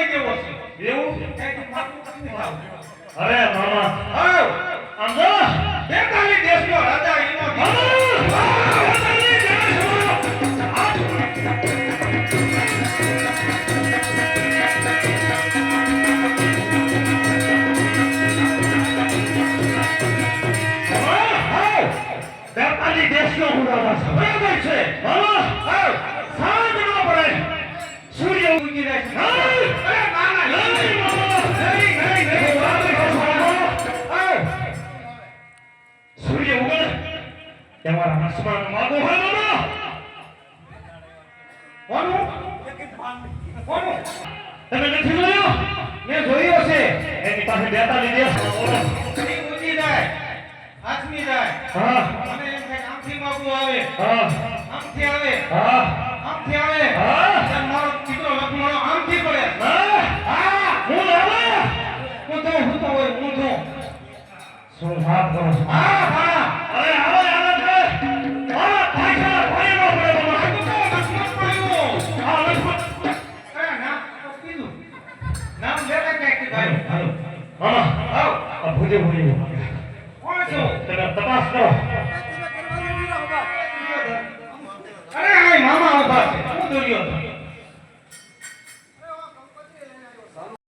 કઈ દેવો છે. એવું હવે મામા. આમ જો બેતાલી દેશનો રાજા એનો દેશનો હું છે. બરાબર છે. મામા. તમારા આસમાન માગો હોય મામા! કોનું કોનું તમે નથી જોયો? મેં જોયો છે. એની પાસે બેતાલી દેશ ઘણી ઊંચી જાય. હાથમી જાય. હા. અને એમ થાય આમથી માગવું આવે. હા. આમથી આવે. હા. આમથી આવે. હા. તેમ મારો દીકરો લખમણો આમથી પડે. હા. હા. હું આવે હું તો હું તો હું તો શું વાત કરો હા. નામ લેતા કે ભાઈ હાલો મામા આવ ભૂજે ભૂજે કોણ છો તને તપાસ કરો